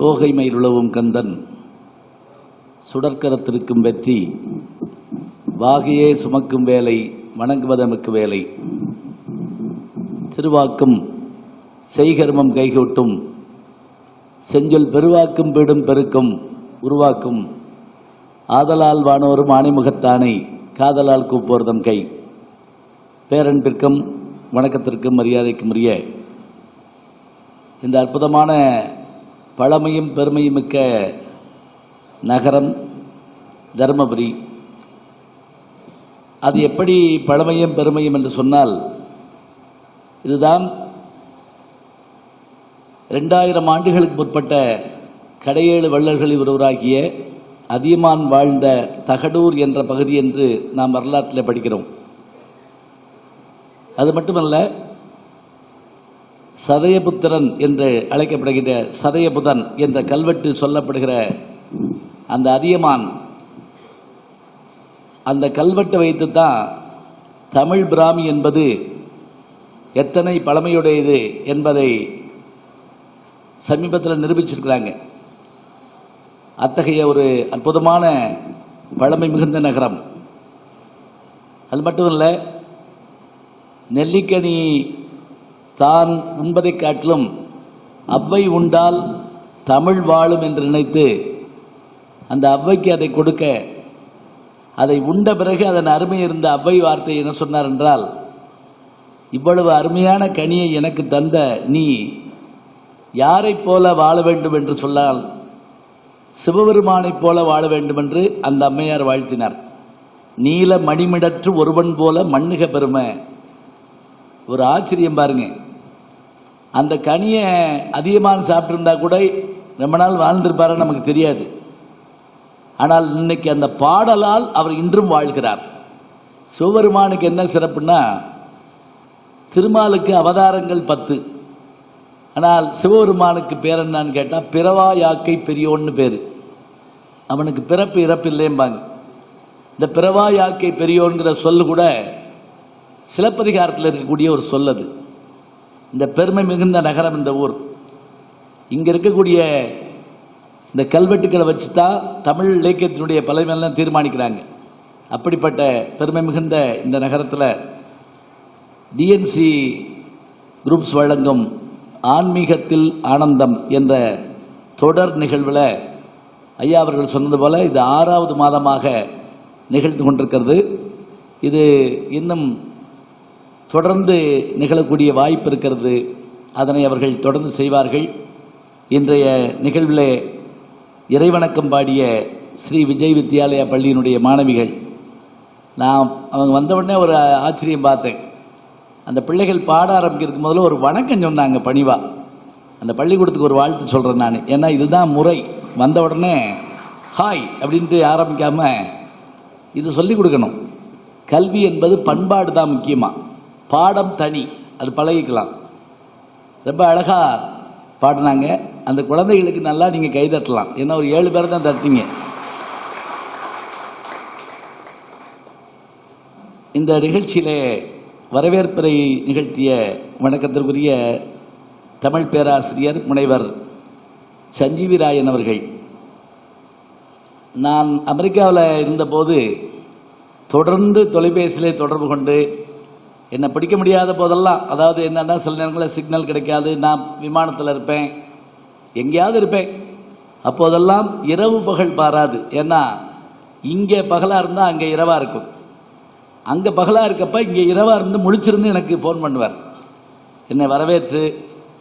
தோகைமை உழவும் கந்தன். சுடற்கரத்திருக்கும் வெற்றி. வாகையே சுமக்கும் வேலை வணங்குவதமக்கு வேலை. திருவாக்கும் செய்கர்மம் கைகூட்டும். செஞ்சொல் பெருவாக்கும் பீடும் பெருக்கும் உருவாக்கும். ஆதலால் வானோரும் ஆணைமுகத்தானை காதலால் கூப்போர்தம் கை. பேரன்பிற்கும் வணக்கத்திற்கும் மரியாதைக்கும் உரிய இந்த அற்புதமான பழமையும் பெருமையும் மிக்க நகரம் தருமபுரி. அது எப்படி பழமையும் பெருமையும் என்று சொன்னால் இதுதான் ரெண்டாயிரம் ஆண்டுகளுக்கு முற்பட்ட கடையேழு வள்ளல்களில் ஒருவராகிய அதியமான் வாழ்ந்த தகடூர் என்ற பகுதி என்று நாம் வரலாற்றில் படிக்கிறோம். அது மட்டுமல்ல சதயபுத்திரன் என்று அழைக்கப்படுகிற சதயபுதன் என்ற கல்வெட்டு சொல்லப்படுகிற அந்த அதியமான் அந்த கல்வெட்டை வைத்து தான் தமிழ் பிராமி என்பது எத்தனை பழமையுடையது என்பதை சமீபத்தில் நிரூபிச்சிருக்கிறாங்க. அத்தகைய ஒரு அற்புதமான பழமை மிகுந்த நகரம். அது இல்லை நெல்லிக்கனி தான் உண்பதை காட்டிலும் அவ்வை உண்டால் தமிழ் வாழும் என்று நினைத்து அந்த அவ்வைக்கு அதை கொடுக்க அதை உண்ட பிறகு அதன் அருமை இருந்த அவ்வை வார்த்தை என்ன சொன்னார் என்றால் இவ்வளவு அருமையான கனியை எனக்கு தந்த நீ யாரைப் போல வாழ வேண்டும் என்று சொன்னால் சிவபெருமானைப் போல வாழ வேண்டும் என்று அந்த அம்மையார் வாழ்த்தினார். நீல மணிமிடற்று ஒருவன் போல மண்ணுக பெருமை. ஒரு ஆச்சரியம் பாருங்கள் அந்த கனியை அதிகமாக சாப்பிட்ருந்தா கூட ரொம்ப நாள் வாழ்ந்திருப்பாரு நமக்கு தெரியாது. ஆனால் இன்னைக்கு அந்த பாடலால் அவர் இன்றும் வாழ்கிறார். சிவபெருமானுக்கு என்ன சிறப்புன்னா திருமாலுக்கு அவதாரங்கள் பத்து. ஆனால் சிவபெருமானுக்கு பேர் என்னன்னு கேட்டால் பிறவா யாக்கை பெரியோன்னு பேர். அவனுக்கு பிறப்பு இறப்பு இல்லைம்பாங்க இந்த பிறவா யாக்கை பெரியோன்கிற சொல்லு கூட சிலப்பதிகாரத்தில் இருக்கக்கூடிய ஒரு சொல் அது இந்த பெருமை மிகுந்த நகரம் இந்த ஊர். இங்கே இருக்கக்கூடிய இந்த கல்வெட்டுக்களை வச்சு தான் தமிழ் இலக்கியத்தினுடைய பலமையெல்லாம் தீர்மானிக்கிறாங்க. அப்படிப்பட்ட பெருமை மிகுந்த இந்த நகரத்தில் டிஎன்சி குரூப்ஸ் வழங்கும் ஆன்மீகத்தில் ஆனந்தம் என்ற தொடர் நிகழ்வில் ஐயா அவர்கள் சொன்னது போல் இது ஆறாவது மாதமாக நிகழ்ந்து கொண்டிருக்கிறது. இது இன்னும் தொடர்ந்து நிகழக்கூடிய வாய்ப்பு இருக்கிறது. அதனை அவர்கள் தொடர்ந்து செய்வார்கள். இன்றைய நிகழ்வில் இறைவணக்கம் பாடிய ஸ்ரீ விஜய் வித்யாலயா பள்ளியினுடைய மாணவிகள். நான் அவங்க வந்த உடனே ஒரு ஆச்சரியம் பார்த்தேன். அந்த பிள்ளைகள் பாட ஆரம்பிக்கிறதுக்கு முதல்ல ஒரு வணக்கம் சொன்னாங்க பணிவா. அந்த பள்ளிக்கூடத்துக்கு ஒரு வாழ்த்து சொல்கிறேன் நான். ஏன்னா இதுதான் முறை. வந்த உடனே ஹாய் அப்படின்ட்டு ஆரம்பிக்காமல் இது சொல்லி கொடுக்கணும். கல்வி என்பது பண்பாடு தான் முக்கியமாக பாடம் தனி. அது பழகிக்கலாம். ரொம்ப அழகாக பாடினாங்க. அந்த குழந்தைகளுக்கு நல்லா நீங்கள் கை தட்டலாம். ஏன்னா ஒரு ஏழு பேர் தான் தட்டிங்க. இந்த நிகழ்ச்சியில் வரவேற்புரை நிகழ்த்திய வணக்கத்திற்குரிய தமிழ் பேராசிரியர் முனைவர் சஞ்சீவி ராயன் அவர்கள். நான் அமெரிக்காவில் இருந்தபோது தொடர்ந்து தொலைபேசியிலே தொடர்பு கொண்டு என்னை பிடிக்க முடியாத போதெல்லாம் அதாவது என்னென்னா சில நேரங்களில் சிக்னல் கிடைக்காது நான் விமானத்தில் இருப்பேன் எங்கேயாவது இருப்பேன். அப்போதெல்லாம் இரவு பகல் பாராது. ஏன்னா இங்கே பகலாக இருந்தால் அங்கே இரவாக இருக்கும். அங்கே பகலாக இருக்கப்ப இங்கே இரவாக இருந்து முழிச்சிருந்து எனக்கு ஃபோன் பண்ணுவார். என்னை வரவேற்று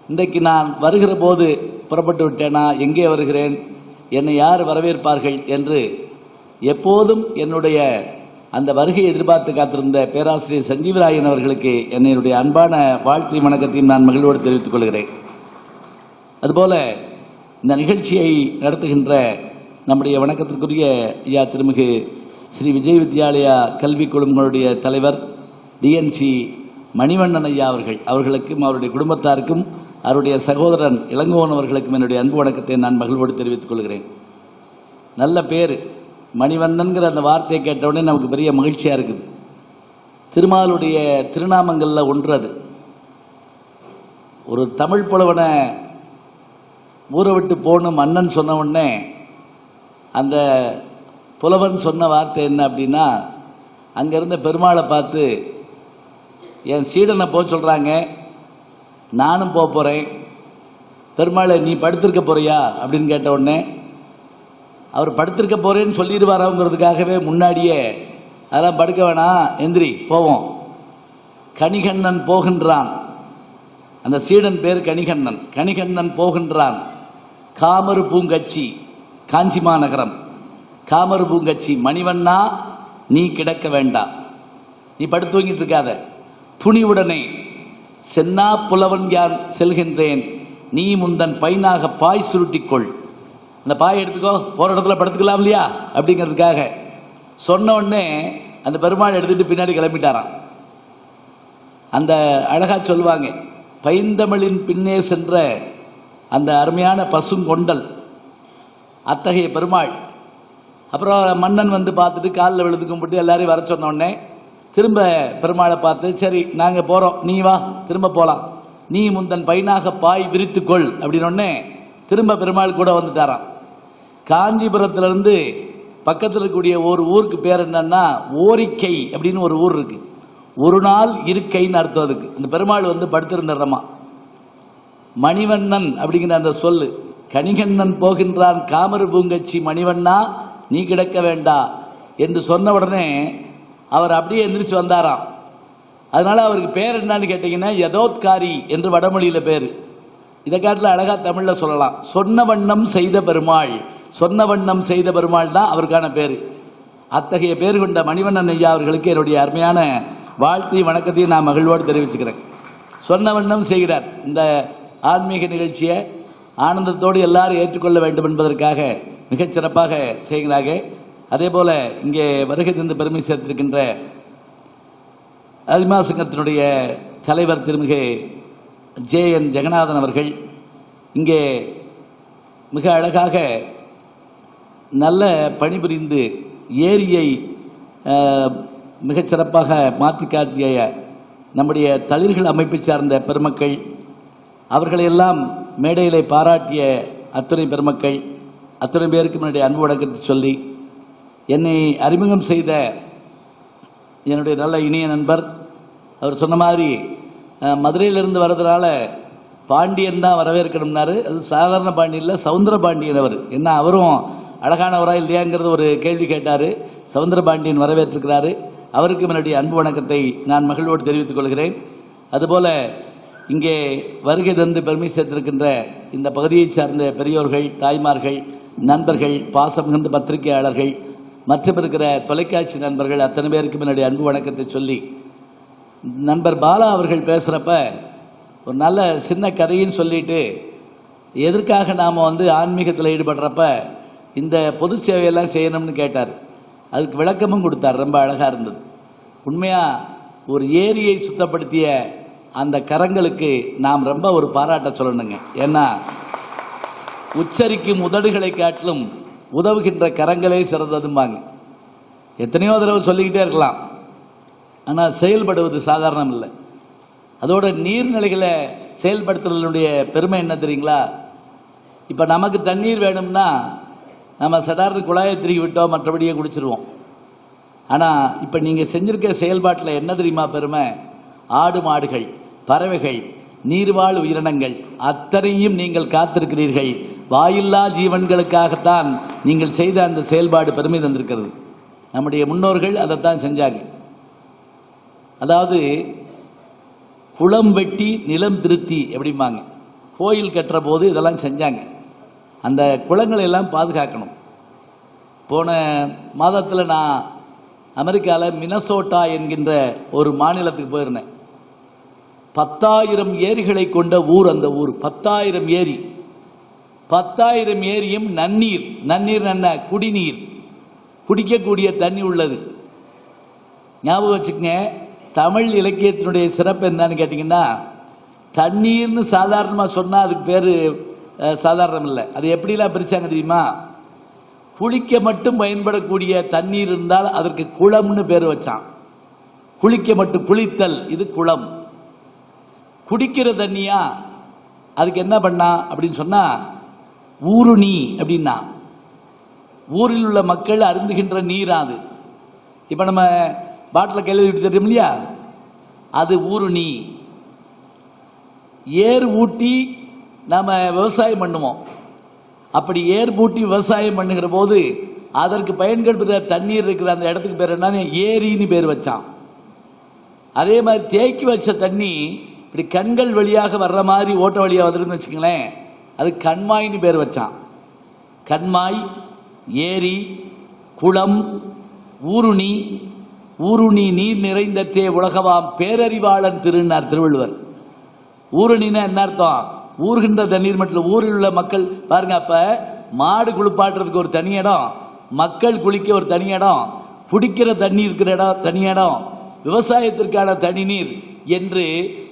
இன்றைக்கு நான் வருகிற போது புறப்பட்டு விட்டேனா? எங்கே வருகிறேன்? என்னை யார் வரவேற்பார்கள்? என்று எப்போதும் என்னுடைய அந்த வருகையை எதிர்பார்த்து காத்திருந்த பேராசிரியர் சஞ்சீவராயன் அவர்களுக்கு என்னுடைய அன்பான வாழ்த்து வணக்கத்தையும் நான் மகிழ்வோடு தெரிவித்துக் கொள்கிறேன். அதுபோல இந்த நிகழ்ச்சியை நடத்துகின்ற நம்முடைய வணக்கத்திற்குரிய ஐயா திருமிகு ஸ்ரீ விஜய் வித்யாலயா கல்வி குழுமங்களுடைய தலைவர் டிஎன்சி மணிவண்ணன் ஐயா அவர்கள். அவர்களுக்கும் அவருடைய குடும்பத்தாருக்கும் அவருடைய சகோதரன் இளங்கோவன் அவர்களுக்கும் என்னுடைய அன்பு வணக்கத்தை நான் மகிழ்வோடு தெரிவித்துக் கொள்கிறேன். நல்ல பேர். மணிவண்ணன்கிற அந்த வார்த்தையை கேட்ட உடனே நமக்கு பெரிய மகிழ்ச்சியாக இருக்குது. திருமாலுடைய திருநாமங்களில் ஒன்று அது. ஒரு தமிழ் புலவனை ஊரை விட்டு போகணும் மன்னன் சொன்ன உடனே அந்த புலவன் சொன்ன வார்த்தை என்ன அப்படின்னா அங்கேருந்த பெருமாளை பார்த்து என் சீடனை போக சொல்கிறாங்க நானும் போக போகிறேன் பெருமாளை நீ படுத்திருக்க போறியா? அப்படின்னு கேட்ட உடனே அவர் படுத்திருக்க போறேன்னு சொல்லிடுவாராங்கிறதுக்காகவே முன்னாடியே. அதெல்லாம் படுக்க வேணாம். எந்திரி போவோம். கணிகண்ணன் போகின்றான். அந்த சீடன் பேர் கணிகண்ணன் கணிகண்ணன் போகின்றான். காமரு பூங்கச்சி காஞ்சி மாநகரம் காமரு பூங்கச்சி மணிவண்ணா நீ கிடக்க வேண்டாம் நீ படுத்து தூங்கிட்டு இருக்காத. துணிவுடனே சென்னா புலவன் யான் செல்கின்றேன். நீ முந்தன் பைனாக பாய் சுருட்டிக்கொள். அந்த பாய் எடுத்துக்கோ போற இடத்துல படுத்துக்கலாம் இல்லையா? அப்படிங்கிறதுக்காக. சொன்ன உடனே அந்த பெருமாள் எடுத்துட்டு பின்னாடி கிளம்பிட்டாரான் அந்த அழகா சொல்லுவாங்க பைந்தமிழின் பின்னே சென்ற அந்த அருமையான பசுங்கொண்டல் அத்தகைய பெருமாள். அப்புறம் மன்னன் வந்து பார்த்துட்டு காலில் விழுந்து கும்பிட்டு எல்லாரையும் வர சொன்னோடனே திரும்ப பெருமாளை பார்த்து சரி நாங்கள் போகிறோம் நீ வா திரும்ப போகலாம் நீ முந்தன் பைனாக பாய் விரித்துக்கொள். அப்படின்னொடனே திரும்ப பெருமாள் கூட வந்துட்டாரான் காஞ்சிபுரத்துலேருந்து பக்கத்தில் இருக்கக்கூடிய ஒரு ஊருக்கு பேர் என்னன்னா ஓரிக்கை அப்படின்னு ஒரு ஊர் இருக்கு. ஒரு நாள் இருக்கைன்னு அர்த்தம் அதுக்கு. இந்த பெருமாள் வந்து படுத்திருந்தமா மணிவண்ணன் அப்படிங்கிற அந்த சொல்லு. கணிகண்ணன் போகின்றான் காமர் பூங்கச்சி மணிவண்ணா நீ கிடக்க வேண்டா என்று சொன்ன உடனே அவர் அப்படியே எந்திரிச்சு வந்தாராம். அதனால அவருக்கு பேர் என்னன்னு கேட்டீங்கன்னா யதோத்காரி என்று வடமொழியில பேர். இதை காட்டில் அழகாக தமிழில் சொல்லலாம். சொன்ன வண்ணம் செய்த பெருமாள். சொன்ன வண்ணம் செய்த பெருமாள் தான் அவருக்கான பேர். அத்தகைய பேர் கொண்ட மணிவண்ணன் ஐயா அவர்களுக்கு என்னுடைய அருமையான வாழ்த்தையும் வணக்கத்தையும் நான் மகிழ்வோடு தெரிவிச்சுக்கிறேன். சொன்ன வண்ணம் செய்கிறார். இந்த ஆன்மீக நிகழ்ச்சியை ஆனந்தத்தோடு எல்லாரும் ஏற்றுக்கொள்ள வேண்டும் என்பதற்காக மிகச்சிறப்பாக செய்கிறார்கள். அதே போல் இங்கே வருகை தந்து பெருமை சேர்த்திருக்கின்ற அதிமா சங்கத்தினுடைய தலைவர் திருமிகு ஜே என் ஜெகநாதன் அவர்கள் இங்கே மிக அழகாக நல்ல பணிபுரிந்து ஏரியை மிகச்சிறப்பாக மாற்றி காட்டிய நம்முடைய தளிர்கள் அமைப்பை சார்ந்த பெருமக்கள் அவர்களையெல்லாம் மேடையிலே பாராட்டிய அத்துணை பெருமக்கள் அத்துணை பேருக்கு என்னுடைய அன்பு வணக்கத்தை சொல்லி என்னை அறிமுகம் செய்த என்னுடைய நல்ல இனிய நண்பர் அவர் சொன்ன மாதிரி மதுரையிலிருந்து வர்றதுனால பாண்டியன் தான் வரவேற்கணும்னாரு. அது சாதாரண பாண்டியன் இல்லை சவுந்தர பாண்டியன் அவர். என்ன அவரும் அழகானவரா இல்லையாங்கிறது ஒரு கேள்வி கேட்டார். சவுந்தர பாண்டியன் வரவேற்றிருக்கிறாரு. அவருக்கு என்னுடைய அன்பு வணக்கத்தை நான் மகிழ்வோடு தெரிவித்துக் கொள்கிறேன். அதுபோல் இங்கே வருகை தந்து பெருமை சேர்த்திருக்கின்ற இந்த பகுதியைச் சார்ந்த பெரியோர்கள் தாய்மார்கள் நண்பர்கள் பாசம் மிகுந்த பத்திரிகையாளர்கள் மற்றும் இருக்கிற தொலைக்காட்சி நண்பர்கள் அத்தனை பேருக்கும் என்னுடைய அன்பு வணக்கத்தை சொல்லி நண்பர் பாலா அவர்கள் பேசுகிறப்ப ஒரு நல்ல சின்ன கதைன்னு சொல்லிட்டு எதற்காக நாம் வந்து ஆன்மீகத்தில் ஈடுபடுறப்ப இந்த பொது சேவையெல்லாம் செய்யணும்னு கேட்டார். அதுக்கு விளக்கமும் கொடுத்தார். ரொம்ப அழகாக இருந்தது. உண்மையாக ஒரு ஏரியை சுத்தப்படுத்திய அந்த கரங்களுக்கு நாம் ரொம்ப ஒரு பாராட்ட சொல்லணுங்க. ஏன்னா உச்சரிக்கும் உதடுகளை காட்டிலும் உதவுகின்ற கரங்களே சிறந்ததும்பாங்க. எத்தனையோ தடவை சொல்லிக்கிட்டே இருக்கலாம். ஆனால் செயல்படுவது சாதாரணம் இல்லை. அதோட நீர்நிலைகளை செயல்படுத்துறதுடைய பெருமை என்ன தெரியுங்களா? இப்போ நமக்கு தண்ணீர் வேணும்னா நம்ம சடார்னு குழாயை திருகி விட்டோம் மற்றபடியே குடிச்சிருவோம். ஆனால் இப்போ நீங்கள் செஞ்சுருக்க செயல்பாட்டில் என்ன தெரியுமா பெருமை? ஆடு மாடுகள் பறவைகள் நீர்வாழ் உயிரினங்கள் அத்தனையும் நீங்கள் காத்திருக்கிறீர்கள். வாயில்லா ஜீவன்களுக்காகத்தான் நீங்கள் செய்த அந்த செயல்பாடு பெருமை தந்திருக்கிறது. நம்முடைய முன்னோர்கள் அதைத்தான் செஞ்சாங்க அதாவது குளம் வெட்டி நிலம் திருத்தி எப்படிம்பாங்க? கோயில் கட்டுற போது இதெல்லாம் செஞ்சாங்க. அந்த குளங்களை எல்லாம் பாதுகாக்கணும். போன மாதத்தில் நான் அமெரிக்காவில் மினசோட்டா என்கின்ற ஒரு மாநிலத்துக்கு போயிருந்தேன். பத்தாயிரம் ஏரிகளை கொண்ட ஊர் அந்த ஊர். பத்தாயிரம் ஏரி. பத்தாயிரம் ஏரியும் நன்னீர். நன்னீர் என்ன? குடிநீர். குடிக்கக்கூடிய தண்ணி உள்ளது. ஞாபகம் வச்சுக்கங்க தமிழ் இலக்கியத்தினுடைய சிறப்பு என்னன்னு கேட்டிங்கன்னா தண்ணீர்னு சாதாரணமாக சொன்னால் அதுக்கு பேர் சாதாரணம் இல்லை. அது எப்படிலாம் பிரிச்சாங்க தெரியுமா? குளிக்க மட்டும் பயன்படக்கூடிய தண்ணீர் இருந்தால் அதற்கு குளம்னு பேர் வச்சான். குளிக்க மட்டும் குளித்தல் இது குளம். குடிக்கிற தண்ணியா அதுக்கு என்ன பண்ணா? அப்படின்னு சொன்னா ஊருணி அப்படின்னா. ஊரில் உள்ள மக்கள் அருந்துகின்ற நீர் அது. இப்போ நம்ம பாட்டில் கையில் விட்டு தெரியும் இல்லையா அது ஊருணி ஏர் ஊட்டி நாம் விவசாயம் பண்ணுவோம். அப்படி ஏர் பூட்டி விவசாயம் பண்ணுகிற போது அதற்கு பயன்படுத்துகிற தண்ணீர் இருக்கிற அந்த இடத்துக்கு பேர் என்ன ஏரின்னு பேர் வச்சான். அதே மாதிரி தேக்கி வச்ச தண்ணி இப்படி கண்கள் வழியாக வர்ற மாதிரி ஓட்ட வழியாக வந்துருன்னு வச்சுங்களேன் அது கண்மாய்னு பேர் வச்சான். கண்மாய் ஏரி குளம் ஊருணி ஊருணி நீர் நிறைந்த தே உலகவாம் பேரறிவாளன் திருநார் திருவள்ளுவர். ஊருணினா என்ன அர்த்தம்? ஊர்கின்ற தண்ணீர் மட்டும் ஊரில் உள்ள மக்கள் பாருங்க அப்ப மாடு குளிப்பாட்டுறதுக்கு ஒரு தனி இடம் மக்கள் குளிக்க ஒரு தனி இடம் பிடிக்கிற தண்ணி இருக்கிற இடம் தனி இடம் விவசாயத்திற்கான தனி நீர் என்று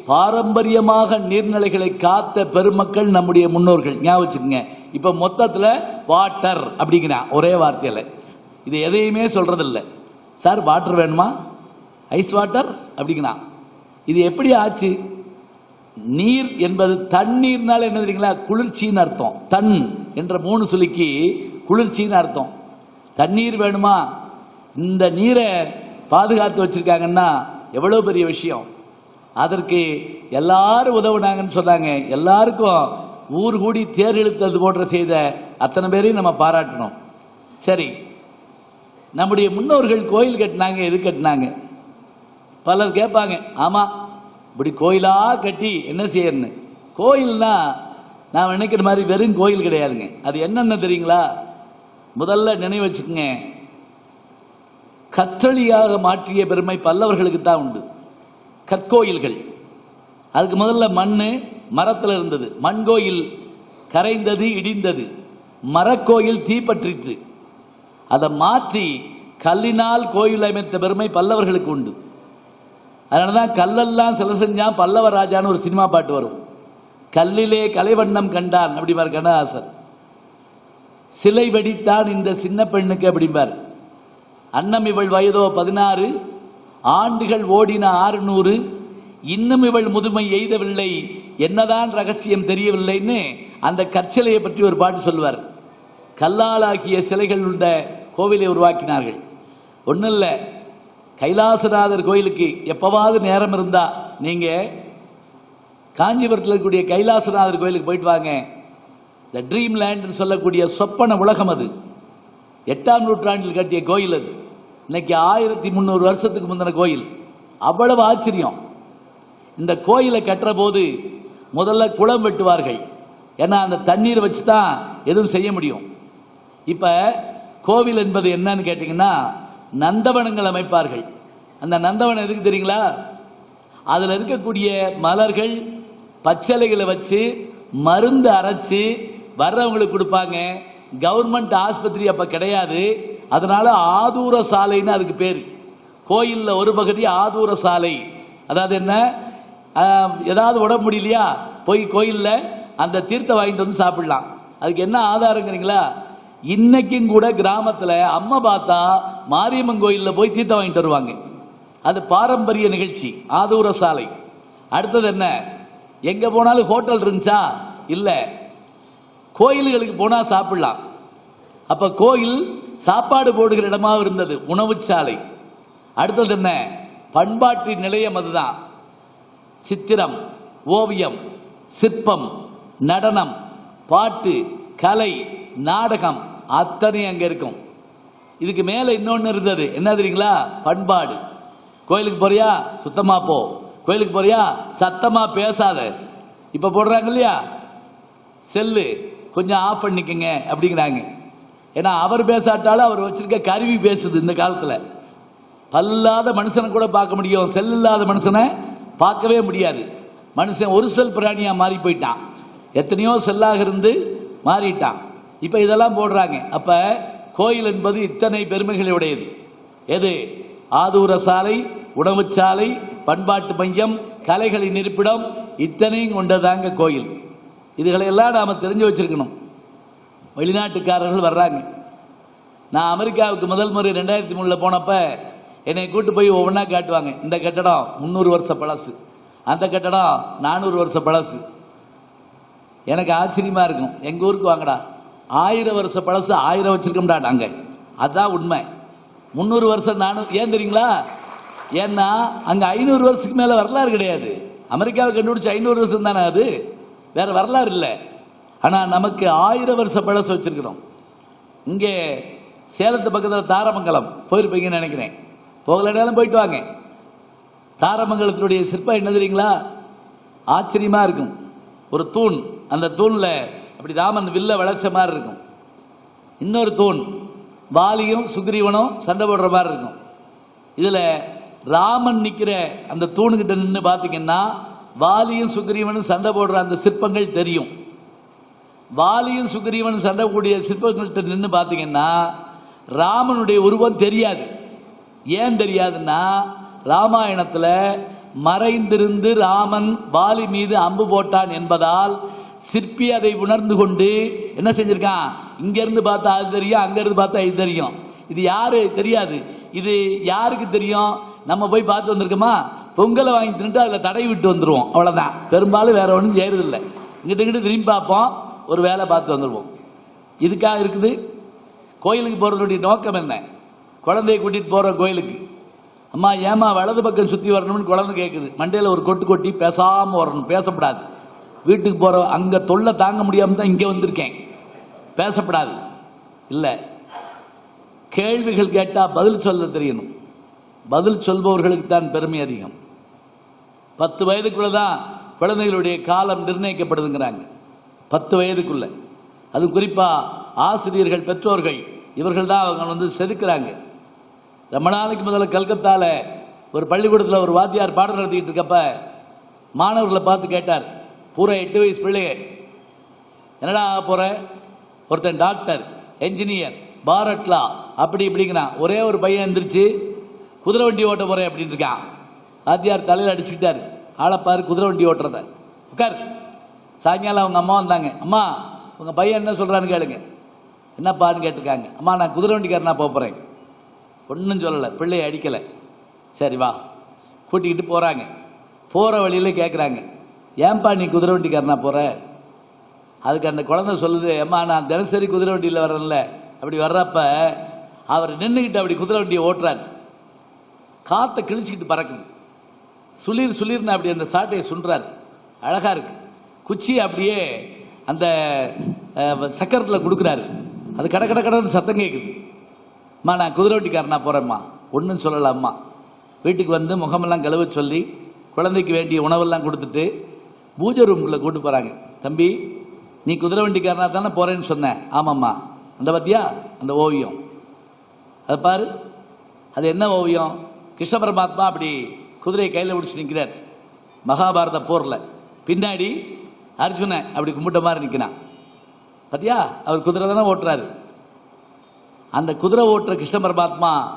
பாரம்பரியமாக நீர்நிலைகளை காத்த பெருமக்கள் நம்முடைய முன்னோர்கள். ஞாபகம் வச்சுக்கோங்க. இப்ப மொத்தத்துல வாட்டர் அப்படிங்கிறான் ஒரே வார்த்தையில. இது எதையுமே சொல்றதில்லை. சார் வாட்டர் வேணுமா? ஐஸ் வாட்டர் அப்படிங்கிறான் இது எப்படி ஆச்சு? நீர் என்பது தண்ணீர்னால என்ன தெரியுங்களா? குளிர்ச்சின்னு அர்த்தம். தன் என்ற மூணு சொல்லிக்கு குளிர்ச்சின்னு அர்த்தம். தண்ணீர் வேணுமா? இந்த நீரை பாதுகாத்து வச்சிருக்காங்கன்னா எவ்வளோ பெரிய விஷயம்? அதற்கு எல்லாரும் உதவுனாங்கன்னு சொன்னாங்க. எல்லாருக்கும் ஊர் கூடி தேர் இழுத்தது போன்ற செய்த அத்தனை பேரையும் நம்ம பாராட்டணும். சரி நம்முடைய முன்னோர்கள் கோயில் கட்டினாங்க எது கட்டினாங்க? பலர் கேட்பாங்க ஆமாம் இப்படி கோயிலாக கட்டி என்ன செய்யறன்னு? கோயில்னா நான் நினைக்கிற மாதிரி வெறும் கோயில் கிடையாதுங்க. அது என்னென்ன தெரியுங்களா? முதல்ல நினைவு வச்சுக்கோங்க. கத்தளியாக மாற்றிய பெருமை பல்லவர்களுக்கு தான் உண்டு. கற்கோயில்கள். அதுக்கு முதல்ல மண் மரத்தில் இருந்தது. மண் கோயில் கரைந்தது இடிந்தது. மரக்கோயில் தீப்பற்றிற்று. அதை மாற்றி கல்லினால் கோயில் அமைத்த பெருமை பல்லவர்களுக்கு உண்டு. அதனாலதான் கல்லெல்லாம் சில செஞ்சான் பல்லவ ராஜான்னு ஒரு சினிமா பாட்டு வரும். கல்லிலே கலைவண்ணம் கண்டான் அப்படிம்பார் கண்ணதாசன். சிலை வெடித்தான் இந்த சின்ன பெண்ணுக்கு அப்படிம்பார். அன்னம் இவள் வயதோ பதினாறு ஆண்டுகள் ஓடின ஆறுநூறு இன்னும் இவள் முதுமை எய்தவில்லை என்னதான் ரகசியம் தெரியவில்லைன்னு அந்த கற்சிலையை பற்றி ஒரு பாட்டு சொல்லுவார் கல்லாலாகிய சிலைகள் உள்ள கோவிலை உருவாக்கினார்கள். ஒன்றும் இல்லை கைலாசநாதர் கோயிலுக்கு எப்போவாவது நேரம் இருந்தால் நீங்கள் காஞ்சிபுரத்தில் இருக்கக்கூடிய கைலாசநாதர் கோயிலுக்கு போயிட்டு வாங்க. இந்த ட்ரீம் லேண்ட்னு சொல்லக்கூடிய சொப்பன உலகம் அது. எட்டாம் நூற்றாண்டில் கட்டிய கோயில் அது. இன்னைக்கு ஆயிரத்தி முந்நூறு வருஷத்துக்கு முந்தின கோயில். அவ்வளவு ஆச்சரியம். இந்த கோயிலை கட்டுற போது முதல்ல குளம் வெட்டுவார்கள். ஏன்னா அந்த தண்ணீரை வச்சு தான் எதுவும் செய்ய முடியும். இப்போ கோவில் என்பது என்னன்னு கேட்டிங்கன்னா நந்தவனங்கள் அமைப்பார்கள். அந்த நந்தவனம் எதுக்கு தெரியுங்களா? அதில் இருக்கக்கூடிய மலர்கள் பச்சலைகளை வச்சு மருந்து அரைச்சி வர்றவங்களுக்கு கொடுப்பாங்க. கவர்மெண்ட் ஆஸ்பத்திரி அப்போ கிடையாது. அதனால ஆதூர சாலைன்னு அதுக்கு பேர். கோயிலில் ஒரு பகுதி ஆதூர சாலை. அதாவது என்ன? ஏதாவது உடம்பு முடியலையா? போய் கோயிலில் அந்த தீர்த்தம் வாங்கிட்டு வந்து சாப்பிடலாம். அதுக்கு என்ன ஆதாரங்கிறீங்களா? இன்னைக்கும் கூட கிராமத்தில் அம்மா பார்த்தா மாரியம்மன் கோயிலில் போய் தீர்த்தம் வாங்கிட்டு வருவாங்க. அது பாரம்பரிய நிகழ்ச்சி ஆதூர சாலை. அடுத்தது என்ன? எங்கே போனாலும் ஹோட்டல் இருந்துச்சா? இல்லை. கோயில்களுக்கு போனால் சாப்பிடலாம். அப்போ கோயில் சாப்பாடு போடுகிற இடமாக இருந்தது உணவு சாலை. அடுத்தது என்ன? பண்பாட்டு நிலையம் அதுதான். சித்திரம் ஓவியம் சிற்பம் நடனம் பாட்டு கலை நாடகம் அத்தனை அங்கே இருக்கும். இதுக்கு மேலே இன்னொன்று இருந்தது. என்ன தெரியுங்களா? பண்பாடு. கோயிலுக்கு போறியா? சுத்தமாக போ. கோயிலுக்கு போறியா? சத்தமாக பேசாத. இப்போ போடுறாங்க இல்லையா? செல்லு. கொஞ்சம் ஆஃப் பண்ணிக்கங்க அப்படிங்கிறாங்க. ஏன்னா அவர் பேசாட்டாலும் அவர் வச்சிருக்க கருவி பேசுது இந்த காலத்தில். பல்லாத மனுஷனை கூட பார்க்க முடியும். செல் இல்லாத மனுஷனை பார்க்கவே முடியாது. மனுஷன் ஒரு செல் பிராணியாக மாறி போயிட்டான். எத்தனையோ செல்லாக இருந்து மாறிட்டான். இப்ப இதெல்லாம் போடுறாங்க. அப்ப கோயில் என்பது இத்தனை பெருமைகளை உடையது எது? ஆதூர சாலை உணவுச் சாலை பண்பாட்டு மையம் கலைகளின் இருப்பிடம் இத்தனையும் கொண்டதாங்க கோயில். இதுகளை எல்லாம் நாம தெரிஞ்சு வச்சிருக்கணும். வெளிநாட்டுக்காரர்கள் வர்றாங்க. நான் அமெரிக்காவுக்கு முதல் முறை ரெண்டாயிரத்தி மூணில் போனப்ப என்னை கூட்டு போய் ஒவ்வொன்றா காட்டுவாங்க. இந்த கட்டடம் முந்நூறு வருஷ பழசு. அந்த கட்டடம் நானூறு வருஷ பழசு. எனக்கு ஆச்சரியமா இருக்கும். எங்கள் ஊருக்கு வாங்கடா. ஆயிரம் வருஷ பழசு ஆயிரம் வச்சிருக்கோம்டா நாங்க அதான் உண்மை. முந்நூறு வருஷம் நானும் ஏன் தெரியுங்களா? ஏன்னா அங்க ஐநூறு வருஷத்துக்கு மேல வரலாறு கிடையாது. அமெரிக்காவை கண்டுபிடிச்ச ஐநூறு வருஷம் தானே அது? வேற வரலாறு இல்லை. ஆனா நமக்கு ஆயிரம் வருஷ பழசு வச்சிருக்கிறோம். இங்கே சேலத்து பக்கத்தில் தாரமங்கலம் போயிருப்பீங்கன்னு நினைக்கிறேன். போகலனாலும் போயிட்டு வாங்க. தாரமங்கலத்தினுடைய சிற்பம் என்ன தெரியுங்களா? ஆச்சரியமா இருக்கும். ஒரு தூண். அந்த தூணில் அப்படிதான் ராமன் வில்ல வளைச்ச மாதிரி இருக்கும். இன்னொரு தூண் வாலியும் சுக்ரீவனும் சண்டை போடுற மாதிரி இருக்கும். இதுல ராமன் நிக்கிற அந்த தூணுகிட்ட நின்று பார்த்தீங்கன்னா வாலியும் சுக்ரீவனும் சண்டை போடுற அந்த சிற்பங்கள் தெரியும். வாலியும் சுக்ரீவனும் சண்டை கூடிய சிற்பங்கள்கிட்ட நின்று பார்த்தீங்கன்னா ராமனுடைய உருவம் தெரியாது. ஏன் தெரியாதுன்னா ராமாயணத்துல மறைந்திருந்து ராமன் வாலி மீது அம்பு போட்டான் என்பதால் சிற்பி அதை உணர்ந்து கொண்டு என்ன செஞ்சிருக்கான்? இங்கேருந்து பார்த்தா அது தெரியும் அங்கேருந்து பார்த்தா இது தெரியும். இது யாரு? தெரியாது. இது யாருக்கு தெரியும்? நம்ம போய் பார்த்து வந்திருக்கோமா? பொங்கலை வாங்கி தின்னுட்டு அதில் தடை விட்டு வந்துடுவோம் அவ்வளோதான் பெரும்பாலும் வேற ஒன்றும் செய்யறதில்லை. இங்கிட்ட இங்கிட்ட திரும்பி பார்ப்போம். ஒரு வேலை பார்த்து வந்துடுவோம் இதுக்காக இருக்குது கோயிலுக்கு போகிறதுடைய நோக்கம் என்ன? குழந்தைய கூட்டிகிட்டு போகிறோம் கோயிலுக்கு. அம்மா ஏமா வலது பக்கம் சுற்றி வரணும்னு குழந்தை கேட்குது மண்டையில் ஒரு கொட்டு கொட்டி பேசாமல் வரணும். பேசப்படாது. வீட்டுக்கு போகிற அங்கே தொல்லை தாங்க முடியாமல் தான் இங்கே வந்திருக்கேன். பேசப்படாது. இல்லை. கேள்விகள் கேட்டால் பதில் சொல்ல தெரியணும். பதில் சொல்பவர்களுக்கு தான் பெருமை அதிகம். பத்து வயதுக்குள்ளே தான் குழந்தைகளுடைய காலம் நிர்ணயிக்கப்படுதுங்கிறாங்க. பத்து வயதுக்குள்ளே. அது குறிப்பாக ஆசிரியர்கள் பெற்றோர்கள் இவர்கள் தான் அவங்க வந்து செதுக்கிறாங்க. ரொம்ப நாளைக்கு முதல்ல கல்கத்தாவில் ஒரு பள்ளிக்கூடத்தில் ஒரு வாத்தியார் பாடம் நடத்திக்கிட்டு இருக்கப்ப மாணவர்களை பார்த்து கேட்டார். பூரா எட்டு வயசு பிள்ளைய. என்னடா ஆக போகிற ஒருத்தன் டாக்டர் என்ஜினியர் பாரட்லா அப்படி இப்படிங்கிறான் ஒரே ஒரு பையன் எந்திரிச்சு குதிரை வண்டி ஓட்ட போகிறேன் அப்படின்னு இருக்கான். வாத்தியார் தலையில் அடிச்சுக்கிட்டாரு. ஆளப்பாரு குதிரை வண்டி ஓட்டுறத. உட்கார். சாயங்காலம் அவங்க அம்மா வந்தாங்க. அம்மா உங்கள் பையன் என்ன சொல்கிறான்னு கேளுங்க. என்னப்பான்னு கேட்டிருக்காங்க. அம்மா நான் குதிரை வண்டிக்காரனா போக ஒன்றும் சொல்லலை. பிள்ளையை அடிக்கலை. சரி வா. கூட்டிக்கிட்டு போகிறாங்க போகிற வழியில கேட்குறாங்க ஏன்பா நீ குதிரை வண்டிக்காரனா போகிற அதுக்கு அந்த குழந்தை சொல்லுது அம்மா நான் தினசரி குதிரை வண்டியில் வர்றேன்ல. அப்படி வர்றப்ப அவர் நின்றுக்கிட்டு அப்படி குதிரை வண்டியை ஓட்டுறாரு. காற்றை கிழிச்சிக்கிட்டு பறக்குது. சுளிர் சுளிர்னு அப்படி அந்த சாட்டையை சுன்றார் அழகாக இருக்கு. குச்சி அப்படியே அந்த சக்கரத்தில் கொடுக்குறாரு. அது கட கட கடன்னு சத்தம் கேட்குது அம்மா நான் குதிரை வண்டிக்காரனா போகிறேம்மா ஒன்றும் சொல்லல அம்மா. வீட்டுக்கு வந்து முகமெல்லாம் கழுவ சொல்லி குழந்தைக்கு வேண்டிய உணவெல்லாம் கொடுத்துட்டு பூஜை ரூம்குள்ளே கூட்டு போகிறாங்க தம்பி நீ குதிரை வண்டிக்காரனா தானே போகிறேன்னு சொன்னேன் ஆமாம்மா. அந்த பத்தியா? அந்த ஓவியம். அதை பாரு. அது என்ன ஓவியம்? கிருஷ்ண பரமாத்மா அப்படி குதிரையை கையில் பிடிச்சி நிற்கிறார் மகாபாரத போரில். பின்னாடி அர்ஜுனன் அப்படி கும்பிட்ட மாதிரி நிற்கிறான் பாத்தியா? அவர் குதிரை தானே ஓட்டுறாரு. அந்த குதிரை ஓட்டுற கிருஷ்ண பரமாத்மா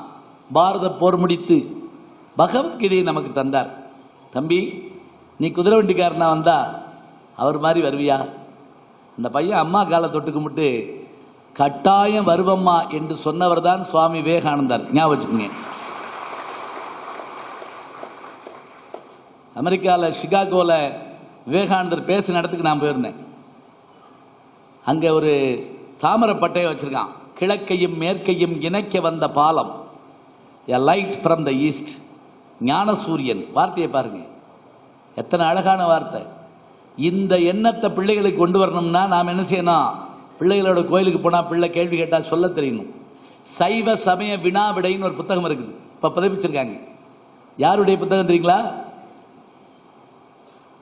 பாரத போர் முடித்து பகவத்கீதையை நமக்கு தந்தார். தம்பி நீ குதிரை வண்டிக்காரனா வந்தா அவர் மாதிரி வருவியா? அந்த பையன் அம்மா காலை தொட்டு கும்பிட்டு கட்டாயம் வருவம்மா என்று சொன்னவர் தான் சுவாமி விவேகானந்தர். ஞாபகம் வச்சுக்கோங்க. அமெரிக்காவில் சிகாகோவில் விவேகானந்தர் பேசின இடத்துக்கு நான் போயிருந்தேன். அங்கே ஒரு தாமரப்பட்டையை வச்சுருக்கான். கிழக்கையும் மேற்கையும் இணைக்க வந்த பாலம். A light from the east ஞான சூரியன் வார்த்தையை பாருங்கள் எத்தனை அழகான வார்த்தை. இந்த எண்ணத்தை பிள்ளைகளுக்கு கொண்டு வரணும்னா நாம் என்ன செய்யணும்? பிள்ளைகளோட கோயிலுக்கு போனால் பிள்ளை கேள்வி கேட்டால் சொல்ல தெரியணும். சைவ சமய வினா விடைன்னு ஒரு புத்தகம் இருக்குது. இப்போ பதிப்பிச்சிருக்காங்க. யாருடைய புத்தகம் தெரியுங்களா?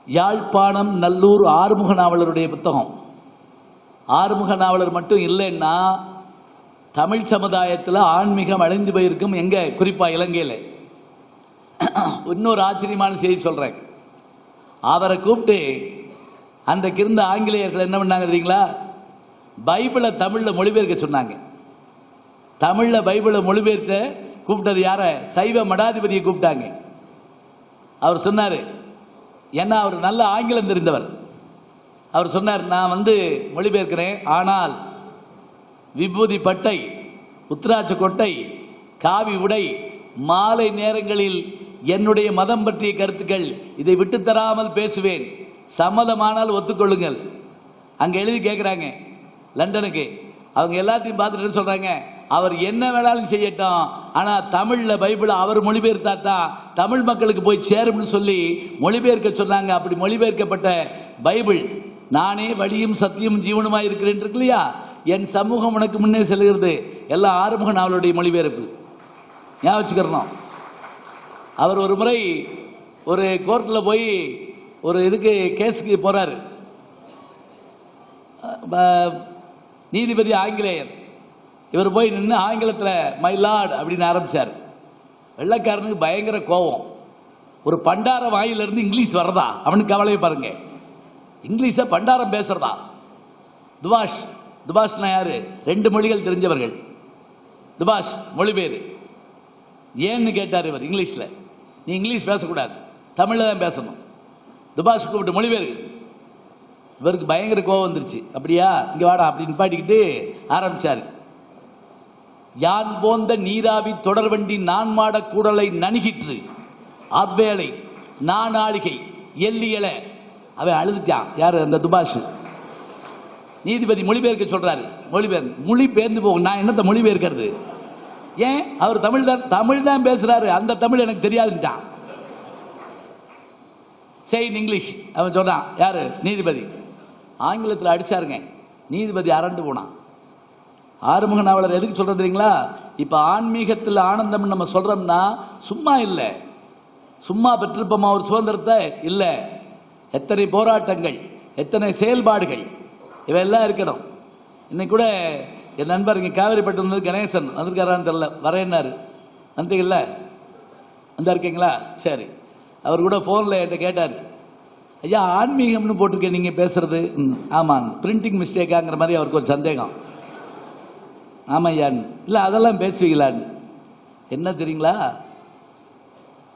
யாழ்ப்பாணம் நல்லூர் ஆறுமுக நாவலருடைய புத்தகம். ஆறுமுக நாவலர் மட்டும் இல்லைன்னா தமிழ் சமுதாயத்தில் ஆன்மீகம் அழிந்து போயிருக்கும் எங்கே? குறிப்பாக இலங்கையில். இன்னொரு ஆச்சரியமான செய்தி சொல்கிறேன் அவரை கூப்பிட்டு அந்த இருந்த ஆங்கிலேயர்கள் என்ன பண்ணாங்க தெரியுங்களா? பைபிளை தமிழில் மொழிபெயர்க்க சொன்னாங்க. தமிழில் பைபிளை மொழிபெயர்த்த கூப்பிட்டது யார? சைவ மடாதிபதியை கூப்பிட்டாங்க. அவர் சொன்னார் ஏன்னா அவர் நல்ல ஆங்கிலம் தெரிந்தவர். அவர் சொன்னார் நான் வந்து மொழிபெயர்க்கிறேன் ஆனால் விபூதி பட்டை உத்ராட்ச கொட்டை காவி உடை மாலை நேரங்களில் என்னுடைய மதம் பற்றிய கருத்துக்கள் இதை விட்டு தராமல் பேசுவேன். சம்மதமானால் ஒத்துக்கொள்ளுங்கள். அங்க எழுதி கேட்குறாங்க லண்டனுக்கு. அவங்க எல்லாத்தையும் பார்த்துட்டு சொல்கிறாங்க சொல்றாங்க? அவர் என்ன வேணாலும் செய்யட்டும். ஆனால் தமிழில் பைபிள் அவர் மொழிபெயர்த்தா தான் தமிழ் மக்களுக்கு போய் சேரும்னு சொல்லி மொழிபெயர்க்க சொன்னாங்க. அப்படி மொழிபெயர்க்கப்பட்ட பைபிள் நானே வழியும் சத்தியம் ஜீவனுமாக இருக்கிறேன் இருக்கு இல்லையா? என் சமூகம் உனக்கு முன்னே செல்கிறது. எல்லாம் ஆறுமுக நாவலுடைய மொழிபெயர்ப்பு. ஞாபகம் வச்சுக்கிறணும். அவர் ஒரு முறை ஒரு கோர்ட்டில் போய் ஒரு இதுக்கு கேஸுக்கு போகிறார் நீதிபதி ஆங்கிலேயர். இவர் போய் நின்று ஆங்கிலத்தில் மை லார்ட் அப்படின்னு ஆரம்பிச்சார். வெள்ளைக்காரனுக்கு பயங்கர கோபம் ஒரு பண்டார வாயிலிருந்து இங்கிலீஷ் வர்றதா? அவனுக்கு கவலையை பாருங்க. இங்கிலீஷை பண்டாரம் பேசுறதா? துபாஷ் துபாஷ்னா யாரு? ரெண்டு மொழிகள் தெரிஞ்சவர்கள். துபாஷ் மொழிபெயர் ஏன்னு கேட்டார் இவர் இங்கிலீஷில். நீ இங்கிலீஷ் பேசக்கூடாது. தமிழில் தான் பேசணும். துபாஷ் கூப்பிட்டு மொழிபெயர்க்கு இவருக்கு பயங்கர கோவம் வந்துருச்சு. அப்படியா? இங்கே வாடா அப்படின்னு பாட்டிக்கிட்டு ஆரம்பிச்சாரு. யான் போந்த நீராவி தொடர்வண்டி நான் மாட கூடலை நணுகிற்று. அவ்வேளை நான் ஆளிகை எல்லியல அவன் அழுதுட்டான். யாரு? அந்த துபாஷ். நீதிபதி மொழிபெயர்க்க சொல்றாரு. மொழிபெயர் மொழி பெயர்ந்து போகும். நான் என்னத்தை மொழிபெயர்க்கிறது ஏன்? அவர் தமிழ் தான் தமிழ் தான் பேசுறாரு. அந்த தமிழ் எனக்கு தெரியாதுட்டான் இன் இங்கிலீஷ் அவன் சொன்னான் யாரு? நீதிபதி. ஆங்கிலத்தில் அடிச்சாருங்க. நீதிபதி அரண்டு போனான். ஆறுமுக நாவலர் எதுக்கு சொல்றது தெரியுங்களா? இப்ப ஆன்மீகத்தில் ஆனந்தம் நம்ம சொல்றோம்னா சும்மா இல்லை. சும்மா பெற்றிருப்போமா? ஒரு சுதந்திரத்தை? இல்லை. எத்தனை போராட்டங்கள் எத்தனை செயல்பாடுகள் இவையெல்லாம் இருக்கணும். இன்னைக்கு கூட என் நண்பர் இங்கே காவேரிப்பட்டு வந்தது கணேசன் வந்திருக்காரான்னு தெரியல. வரேன்னாரு. வந்தீங்கல்ல? வந்தா இருக்கீங்களா? சரி. அவர் கூட ஃபோனில் என்கிட்ட கேட்டார். ஐயா ஆன்மீகம்னு போட்டிருக்கேன் நீங்கள் பேசுறது. ம், ஆமாம் பிரிண்டிங் மிஸ்டேக்காங்கிற மாதிரி அவருக்கு ஒரு சந்தேகம். ஆமாம் ஐயான்னு இல்லை அதெல்லாம் பேசுவீங்களான்னு. என்ன தெரியுங்களா?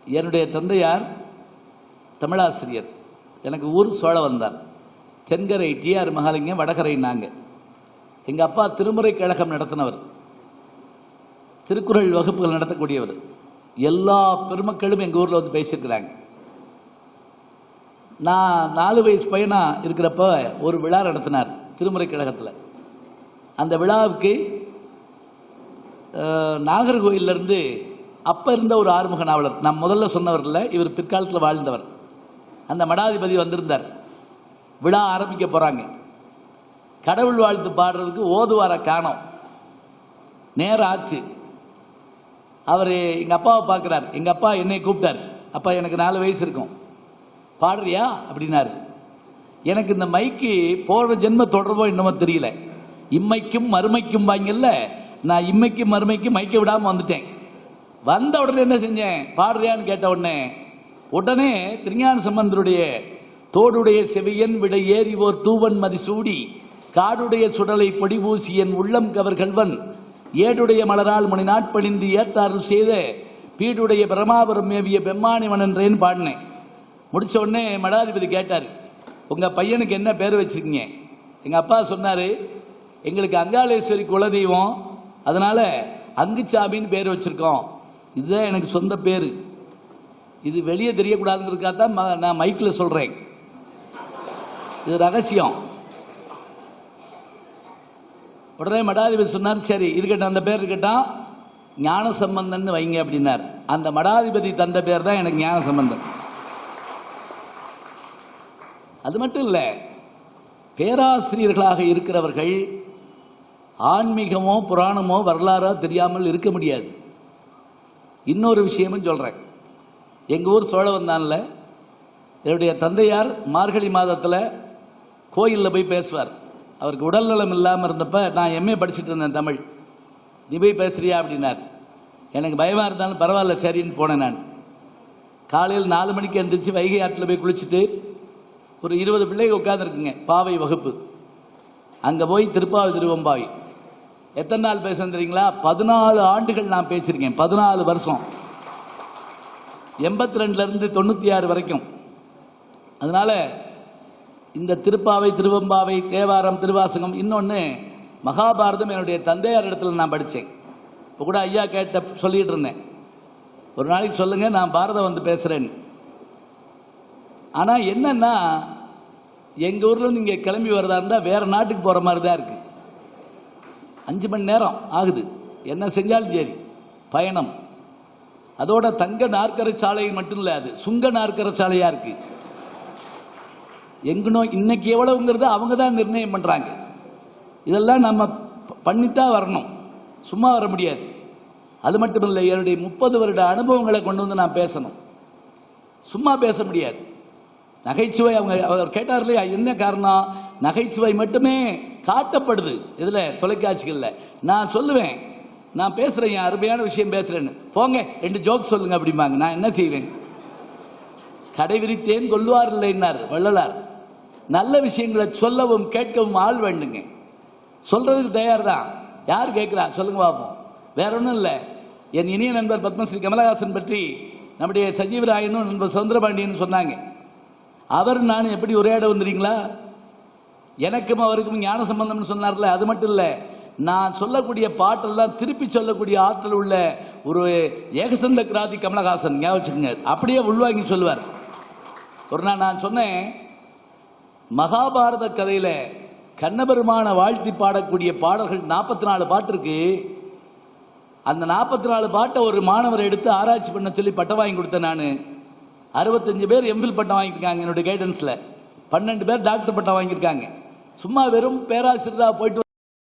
என்னுடைய தந்தையார் தமிழாசிரியர். எனக்கு ஊர் சோழ வந்தார் தென்கரை டிஆர் மகாலிங்கம் வடகரை நாங்கள் எங்கள் அப்பா திருமுறை கழகம் நடத்தினவர். திருக்குறள் வகுப்புகள் நடத்தக்கூடியவர். எல்லா பெருமக்களும் எங்கள் ஊரில் வந்து பேசியிருக்கிறாங்க. நான் நாலு வயசு பையனாக இருக்கிறப்ப ஒரு விழா நடத்தினார் திருமுறை கழகத்தில் அந்த விழாவுக்கு நாகர்கோயிலிருந்து நாகர்கோயில்ல இருந்து இருந்த ஒரு ஆறுமுக நாவலர் நான் முதல்ல சொன்னவரில் இவர் பிற்காலத்தில் வாழ்ந்தவர். அந்த மடாதிபதி வந்திருந்தார். விழா ஆரம்பிக்க போகிறாங்க கடவுள் வாழ்த்து பாடுறதுக்கு ஓதுவார காணோம். நேரம் ஆச்சு. அவர் எங்கள் அப்பாவை பார்க்குறார். எங்கள் அப்பா என்னை கூப்பிட்டார். அப்பா எனக்கு நாலு வயசு இருக்கும். பாடுறியா? அப்படின்னாரு. எனக்கு இந்த மைக்கு போன ஜென்ம தொடர்போ என்னமோ தெரியல. இம்மைக்கும் மறுமைக்கும் வாங்கல்ல. நான் இம்மைக்கும் மறுமைக்கும் மைக்க விடாமல் வந்துட்டேன். வந்த உடனே என்ன செஞ்சேன்? பாடுறியான்னு கேட்ட உடனே உடனே திருஞான சம்பந்தருடைய தோடுடைய செவியன் விட ஏறி ஓர் தூவன் மதிசூடி காடுடைய சுடலை பொடிபூசி என் உள்ளம் கவர் கல்வன் ஏடுடைய மலரால் மணி நாட்பணிந்து ஏத்தாறு செய்த பீடுடைய பிரமாபுரம் மேவிய பெம்மானி மணன்றேன்னு பாடினேன் முடிச்ச உடனே மடாதிபதி கேட்டார் உங்க பையனுக்கு என்ன பேர் வச்சிருக்கீங்க? எங்க அப்பா சொன்னாரு எங்களுக்கு அங்காளேஸ்வரி குலதெய்வம். அதனால அங்குச்சாமின்னு பேர் வச்சிருக்கோம். இதுதான் எனக்கு சொந்த பேர். இது வெளியே தெரியக்கூடாதுங்கிறதுக்காக தான் ம- நான் மைக்கில் சொல்கிறேன் இது ரகசியம். உடனே மடாதிபதி சொன்னார் சரி இருக்கட்டும் அந்த பேர் இருக்கட்டும் ஞான சம்பந்தன் வைங்க அப்படின்னார். அந்த மடாதிபதி தந்த பேர் தான் எனக்கு ஞான சம்பந்தன் அது மட்டும் இல்லை பேராசிரியர்களாக இருக்கிறவர்கள் ஆன்மீகமோ புராணமோ வரலாறோ தெரியாமல் இருக்க முடியாது. இன்னொரு விஷயமும் சொல்கிறேன் எங்கள் ஊர் சோழவந்தான்ல என்னுடைய தந்தையார் மார்கழி மாதத்தில் கோயிலில் போய் பேசுவார். அவருக்கு உடல்நலம் இல்லாமல் இருந்தப்ப நான் எம்ஏ படிச்சுட்டு இருந்தேன் தமிழ். நீ போய் பேசுறியா அப்படின்னார். எனக்கு பயமாக இருந்தாலும் பரவாயில்ல சரின்னு போனேன் நான். காலையில் நாலு மணிக்கு எந்திரிச்சு வைகை ஆற்றில் போய் குளிச்சுட்டு ஒரு இருபது பிள்ளைங்க உட்காந்துருக்குங்க பாவை வகுப்பு. அங்கே போய் திருப்பாவை திருவம்பாவை. எத்தனை நாள் பேசுறீங்களா தெரியுங்களா? பதினாலு ஆண்டுகள் நான் பேசியிருக்கேன் பதினாலு வருஷம். எண்பத்தி ரெண்டுலேருந்து தொண்ணூற்றி ஆறு வரைக்கும். அதனால இந்த திருப்பாவை திருவம்பாவை தேவாரம் திருவாசகம் இன்னொன்று மகாபாரதம் என்னுடைய தந்தையார் இடத்துல நான் படித்தேன் இப்போ கூட ஐயா கேட்ட சொல்லிகிட்டு இருந்தேன். ஒரு நாளைக்கு சொல்லுங்கள் நான் பாரதம் வந்து பேசுகிறேன்னு ஆனால் என்னென்னா எங்கள் ஊரில் நீங்கள் கிளம்பி வரதா இருந்தால் வேறு நாட்டுக்கு போகிற மாதிரி தான் இருக்குது அஞ்சு மணி நேரம் ஆகுது. என்ன செஞ்சாலும் சரி பயணம். அதோட தங்க நாற்கரை சாலை மட்டும் இல்லை அது சுங்க நாற்கரை சாலையாக இருக்குது எங்கனோ இன்னைக்கு எவ்வளவுங்கிறத அவங்க தான் நிர்ணயம் பண்ணுறாங்க இதெல்லாம் நம்ம பண்ணித்தான் வரணும். சும்மா வர முடியாது. அது மட்டும் இல்லை என்னுடைய முப்பது வருட அனுபவங்களை கொண்டு வந்து நான் பேசணும். சும்மா பேச முடியாது. நகைச்சுவை அவங்க அவர் கேட்டார் இல்லையா என்ன காரணம்? நகைச்சுவை மட்டுமே காட்டப்படுது. இதில் தொலைக்காட்சிகளில். நான் சொல்லுவேன் நான் பேசுகிறேன் என் அருமையான விஷயம் பேசுகிறேன்னு போங்க ரெண்டு ஜோக் சொல்லுங்க அப்படிம்பாங்க. நான் என்ன செய்வேன்? கடை விரித்தேன் கொல்லுவார் இல்லைன்னார் வள்ளலார். நல்ல விஷயங்களை சொல்லவும் கேட்கவும் ஆள் வேண்டுங்க. சொல்றதுக்கு தயார் தான் யார் கேட்குறா? சொல்லுங்க பார்ப்போம் வேற ஒன்றும் இல்லை. என் இனிய நண்பர் பத்மஸ்ரீ கமலஹாசன் பற்றி நம்முடைய சஜீவராயனும் நண்பர் சுந்தரபாண்டியன் சொன்னாங்க. அவர் நான் எப்படி உரையாட வந்துறீங்களா எனக்கும் அவருக்கும் ஞான சம்பந்தம்னு சொன்னார்ல அது மட்டும் இல்லை. நான் சொல்லக்கூடிய பாட்டெல்லாம் திருப்பி சொல்லக்கூடிய ஆற்றல் உள்ள ஒரு ஏகசந்த கிராதி கமலஹாசன் ஞாபகம் அப்படியே உள்வாங்கி சொல்லுவார். ஒரு நாள் நான் சொன்னேன் மகாபாரத கதையில கண்ணபெருமான வாழ்த்தி பாடக்கூடிய பாடல்கள் நாற்பத்தி நாலு பாட்டு இருக்கு. அந்த நாற்பத்தி நாலு பாட்டை ஒரு மாணவர் எடுத்து ஆராய்ச்சி பண்ண சொல்லி பட்டம் வாங்கி கொடுத்தேன் நான். அறுபத்தஞ்சு பேர் எம்பில் பட்டம் வாங்கியிருக்காங்க என்னுடைய கைடன்ஸில் பன்னெண்டு பேர் டாக்டர் பட்டம் வாங்கியிருக்காங்க. சும்மா வெறும் பேராசிரியராக போயிட்டு